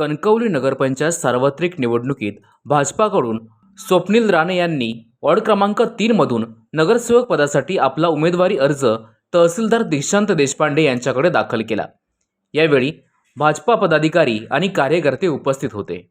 कणकवली नगरपंचायत सार्वत्रिक निवडणुकीत भाजपाकडून स्वप्नील राणे यांनी वॉर्ड क्रमांक तीनमधून नगरसेवक पदासाठी आपला उमेदवारी अर्ज तहसीलदार दिशांत देशपांडे यांच्याकडे दाखल केला. यावेळी भाजपा पदाधिकारी आणि कार्यकर्ते उपस्थित होते.